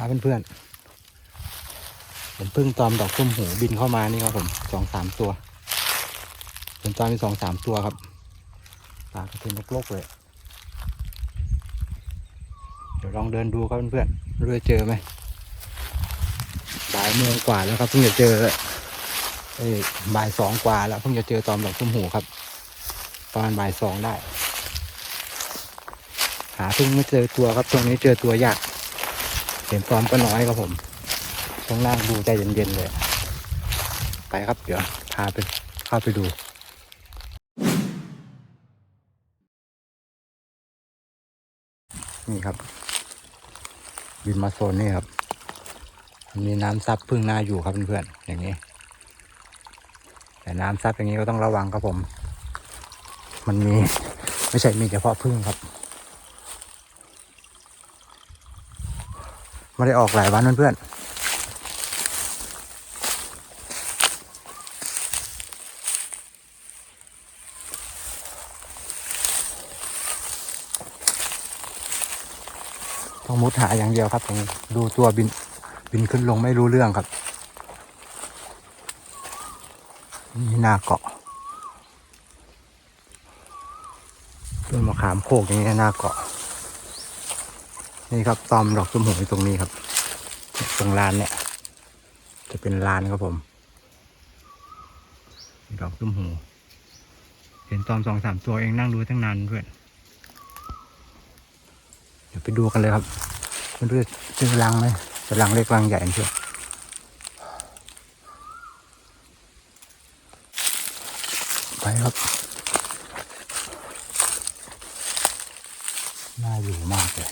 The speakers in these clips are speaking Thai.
ครับเพื่อนๆผมพึ่งตอมดอกส้มหูบินเข้ามานี่ครับผมสองสามตัวเป็นตอมมีสองสามตัวครับปากระเทียมลกๆเลย เดี๋ยวลองเดินดูครับเพื่อนๆไม่รู้จะเจอไหมบ่ายโมงกว่าแล้วครับเพิ่งจะเจอเอ้ยบ่ายสองกว่าแล้วเพิ่งจะเจอตอมดอกส้มหูครับประมาณบ่ายสองได้ หาเพิ่งไม่เจอตัวครับตรงนี้เจอตัวยาก เห็นตอมก็น้อยครับผมข้างล่างดูใจเย็นๆเลย ไปครับเดี๋ยวพาไปเข้าไปดูนี่ครับบินมาโซนนี่ครับ มีน้ำซับพึ่งหน้าอยู่ครับเพื่อนๆอย่างนี้ แต่น้ำซับอย่างนี้ก็ต้องระวังครับผม มันมีไม่ใช่มีเฉพาะพึ่งครับ ไม่ได้ออกหลายวันเพื่อนๆต้องมุดหาอย่างเดียวครับตรงนี้ดูตัวบินบินขึ้นลงไม่รู้เรื่องครับ นี่หน้าเกาะต้นมะขามโคกอย่างนี้หน้าเกาะ นี่ครับตอมดอกส้มหูตรงนี้ครับ ตรงลานเนี่ย จะเป็นลานครับผม ดอกส้มหูเห็นตอมสองสามตัวเองนั่งดูตั้งนานเพื่อนเดี๋ยวไปดูกันเลยครับมันด้วยจอรังไหมจะรังเล็กรังใหญ่เพื่อนไปครับ น่าอยู่มากเลย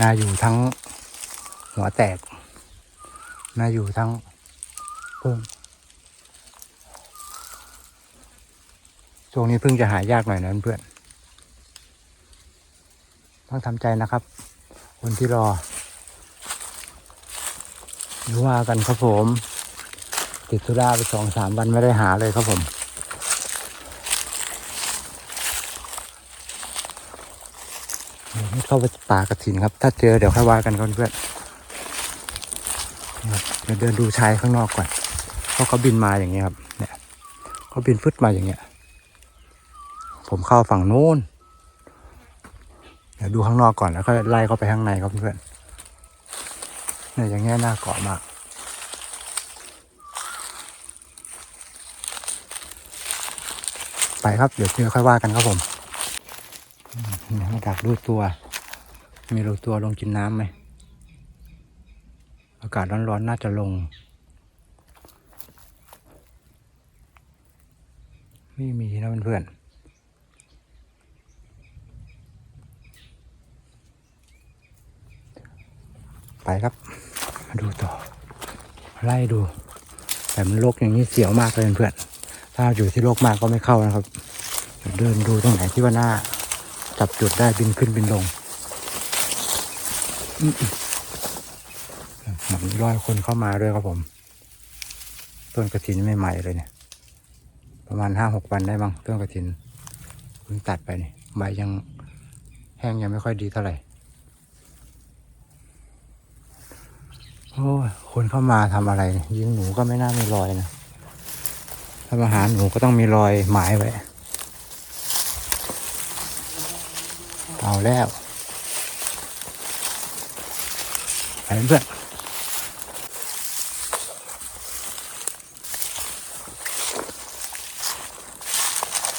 น่าอยู่ทั้งหัวแตก น่าอยู่ทั้งพิ่งช่วงนี้พิ่งจะหายากหน่อยนะเพื่อน ต้องทำใจนะครับ คนที่รอรือว่ากันครับผม ติดธุระไปสองสามวันไม่ได้หาเลยครับผม ไม่ เข้าไปป่ากระถินครับ ถ้าเจอเดี๋ยวค่อยว่ากันก่อนเพื่อนเดี๋ยวเดินดูชายข้างนอกก่อนเพราะเขาบินมาอย่างเงี้ยครับ เนี่ยเขาบินฟึดมาอย่างเงี้ย ผมเข้าฝั่งโน้นเดี๋ยวดูข้างนอกก่อนแล้วค่อยไล่เข้าไปข้างในครับเพื่อนเนี่ยอย่างเงี้ยน่าเกาะมากไปครับ เดี๋ยวเจอค่อยว่ากันครับผมนี่ยมาดักดูตัว มีรูตัวลงกินน้ำไหม อากาศร้อนๆน่าจะลง ไม่มีนะเพื่อนๆไปครับ มาดูต่อ ไล่ดู แต่มันรกอย่างนี้เสียวมากเลยเพื่อนๆถ้าอยู่ที่โลกมากก็ไม่เข้านะครับ เดินดูตรงไหนที่ว่าหน้า จับจุดได้บินขึ้นบินลง มเหมือนร้อยคนเข้ามาด้วยครับผม ต้นกระถินใหม่ๆเลยเนี่ย ประมาณห้าหกวันได้บ้างต้นกระถินเพิ่งตัดไปนี่ใบยังแห้งยังไม่ค่อยดีเท่าไหร่โอ้คนเข้ามาทำอะไรยิงหนูก็ไม่น่ามีรอยนะถ้ามาหารหนูก็ต้องมีรอยหมายไว้ เอาแล้ว ไปเพื่อน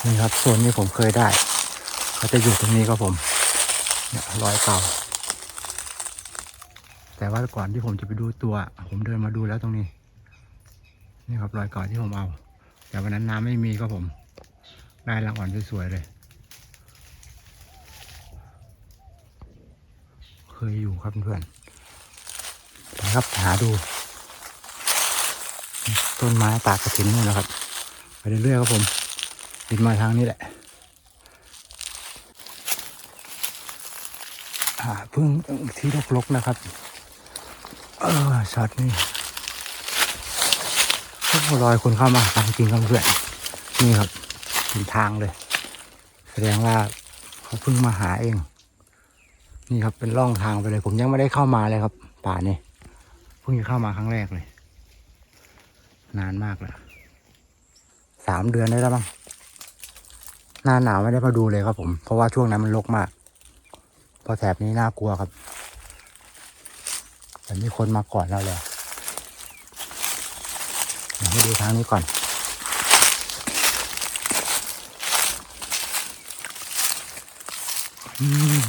นี่ครับโซนนี้ผมเคยได้เขาจะอยู่ตรงนี้ครับผม เนี่ยรอยเก่า แต่ว่าก่อนที่ผมจะไปดูตัว ผมเดินมาดูแล้วตรงนี้ นี่ครับรอยเก่าที่ผมเอา แต่วันนั้นน้ำไม่มีครับผม ได้รางวัลสวยๆเลย เคยอยู่ครับเพื่อน นะครับ หาดู ต้นไม้ตากกระถินนู่นนะครับ ไปเรื่อยๆครับผมบินมาทางนี้แหละหาพึ่งที่รกๆนะครับ เออช็อตนี่ก็รอยคนเข้ามาทางจริงครับเพื่อนนี่ครับเป็นทางเลย แสดงว่าเขาเพิ่งมาหาเอง นี่ครับเป็นร่องทางไปเลย ผมยังไม่ได้เข้ามาเลยครับ ป่านี้ พิ่งจะเข้ามาครั้งแรกเลย นานมากแล้วสามเดือนได้แล้วมั้งหน้าหนาวไม่ได้มาดูเลยครับผม เพราะว่าช่วงนั้นมันรกมากเพราะแถบนี้น่ากลัวครับแต่มีคนมาก่อนเราแล้วเดี๋ยวให้ดูทางนี้ก่อน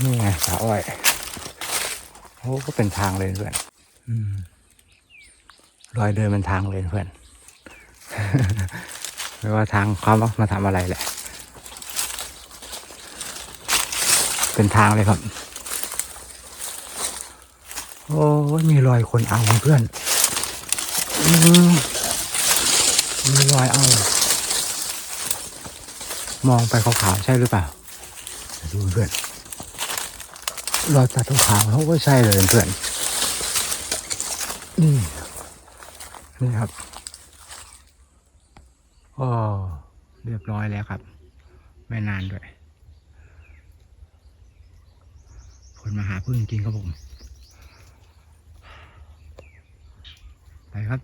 นี่ไงสาอ้อยโอ้ก็เป็นทางเลยเพื่อน อืม รอยเดินเป็นทางเลยเพื่อน ไม่ว่าทางเขามาทำอะไรแหละ เป็นทางเลยครับ โอ้มีรอยคนเอาเพื่อนมีรอยเอา มองไปขาวๆใช่หรือเปล่าดูเพื่อนรอยตัดขาวเขาก็ใช่เลยเพื่อนนี่ นี่ครับโอ้เรียบร้อยแล้วครับ ไม่นานด้วย คนมาหาพึ่งจริงครับผม ไปครับ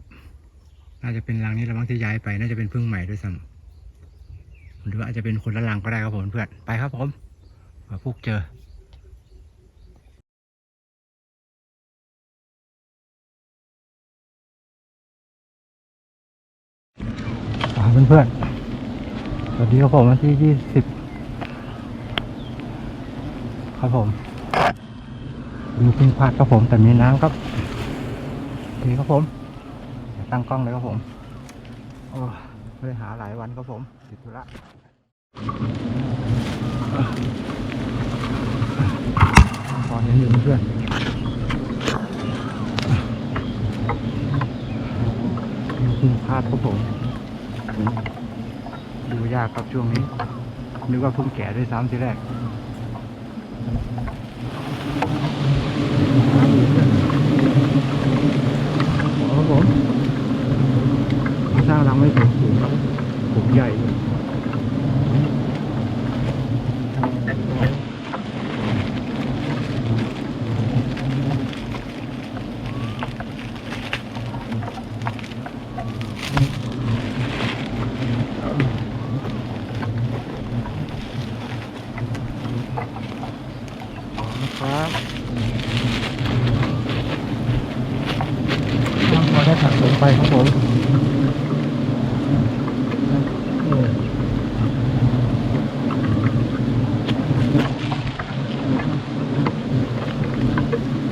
น่าจะเป็นรังนี้ละมั้งที่ย้ายไป น่าจะเป็นพึ่งใหม่ด้วยซ้ำหรือว่าอาจจะเป็นคนละรังก็ได้ครับผมเพื่อน ไปครับผมมาพวกเจอ เพื่อนๆสวัสดีครับผมวันที่ยี่สิบครับผมดูพึ่งพลาดครับผมแต่มีน้ำครับโอเคครับผมตั้งกล้องเลยครับผมโอ้ไม่ได้หาหลายวันครับผมติดธุระตอนนี้อยู่เพื่อนดูพึ่งพลาดครับผม ดูยากครับช่วงนี้นึกว่าเพิ่งแก่ด้วยซ้ำทีแรกครับผมสร้างรังไม่สูงสูงครับผมใหญ่ด้วยนะครับต้องพอได้สะสมไปครับผม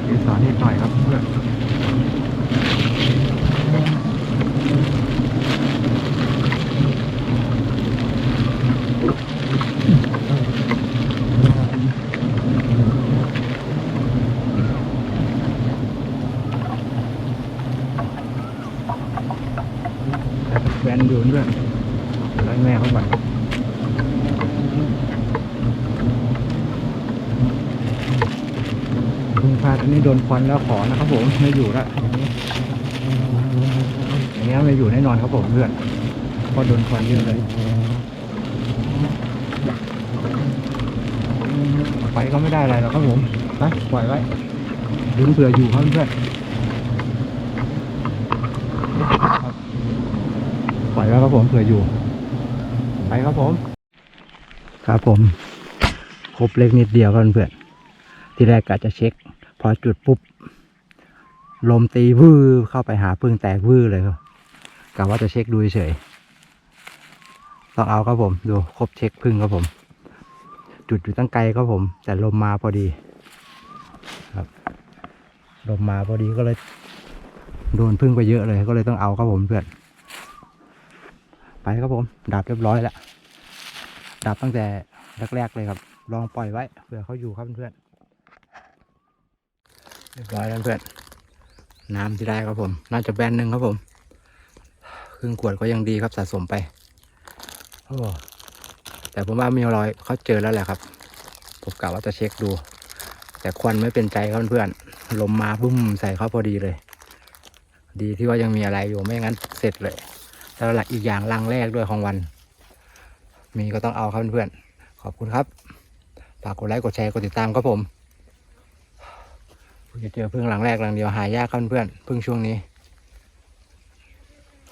เอกสารนิดหน่อยครับเพื่อน แฟนอยู่ด้วยไล่แม่เขาก่อนพึ่งพาดอันนี้โดนควันแล้วขอนะครับผมไม่อยู่ละอย่างนี้ไม่อยู่แน่นอนครับผมเพื่อนเพราะโดนควันเยอะเลยไปก็ไม่ได้อะไรหรอกครับผมไปปล่อยไว้ดึงเผื่ออยู่ครับเพื่อนครับ ปล่อยไว้ครับผมเผื่ออยู่ ไปครับผม ครับผม ครบเล็กนิดเดียวครับเพื่อนที่แรกกะจะเช็ค พอจุดปุ๊บ ลมตีวื้อเข้าไปหาพึ่งแตกวื้อเลยครับกะว่าจะเช็คดูเฉยต้องเอาครับผมดูครบเช็คพึ่งครับผม จุดอยู่ตั้งไกลครับผม แต่ลมมาพอดีครับลมมาพอดีก็เลยโดนพึ่งไปเยอะเลยก็เลยต้องเอาครับผมเพื่อน ไปครับผม ดับเรียบร้อยแล้ว ดับตั้งแต่แรกๆเลยครับ ลองปล่อยไว้เผื่อเขาอยู่ครับเพื่อนเรียบร้อยแล้วเพื่อน น้ำที่ได้ครับผม น่าจะแบนหนึ่งครับผม ครึ่งขวดก็ยังดีครับสะสมไป โอ้ แต่ผมว่ามีรอยเขาเจอแล้วแหละครับ ผมกะว่าจะเช็คดู แต่ควันไม่เป็นใจครับเพื่อนๆลมมาบุ้มใส่เขาพอดีเลย ดีที่ว่ายังมีอะไรอยู่ไม่งั้นเสร็จเลย แล้วหลักอีกอย่างลังแรกด้วยของวัน มีก็ต้องเอาครับเพื่อนๆขอบคุณครับฝากกดไลค์กดแชร์กดติดตามครับผมจะเจอพึ่งหลังแรกหลังเดียวหายากครับเพื่อนๆพึ่งช่วงนี้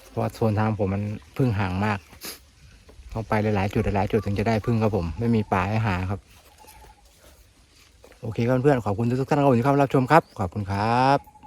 เพราะโซนทางผมมันพึ่งห่างมาก ต้องไปหลายๆจุดหลายๆจุดถึงจะได้พึ่งครับผม ไม่มีป่าให้หาครับ โอเคครับเพื่อนๆขอบคุณทุกท่านครับผมที่เข้ามารับชมครับ ขอบคุณครับ